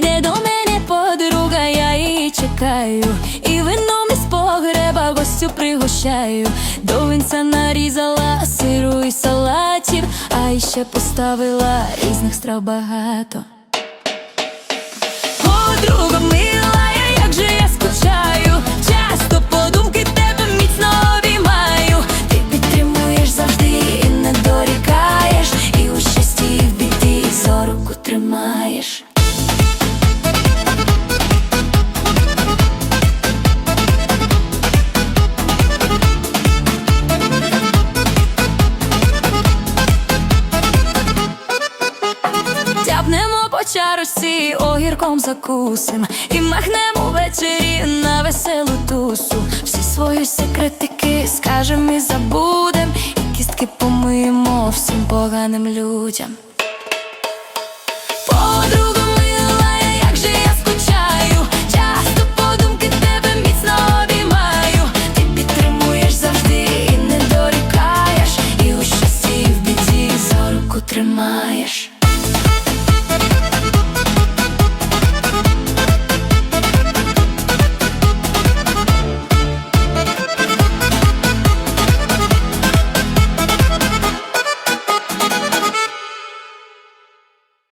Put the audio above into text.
Прийде до мене подруга, я її чекаю, і вином із погреба гостю пригощаю. До вінця нарізала сиру і салатів, а ще поставила різних страв багато. Тяпнемо по чарочці, огірком закусим. І махнемо ввечері на веселу тусу. Всі свої секретики скажем і забудем. І кістки помиємо всім поганим людям. Подруга мила, я як же я скучаю. Часто подумки тебе міцно обіймаю. Ти підтримуєш завжди не дорікаєш. І у щасті і в біді за руку тримаєш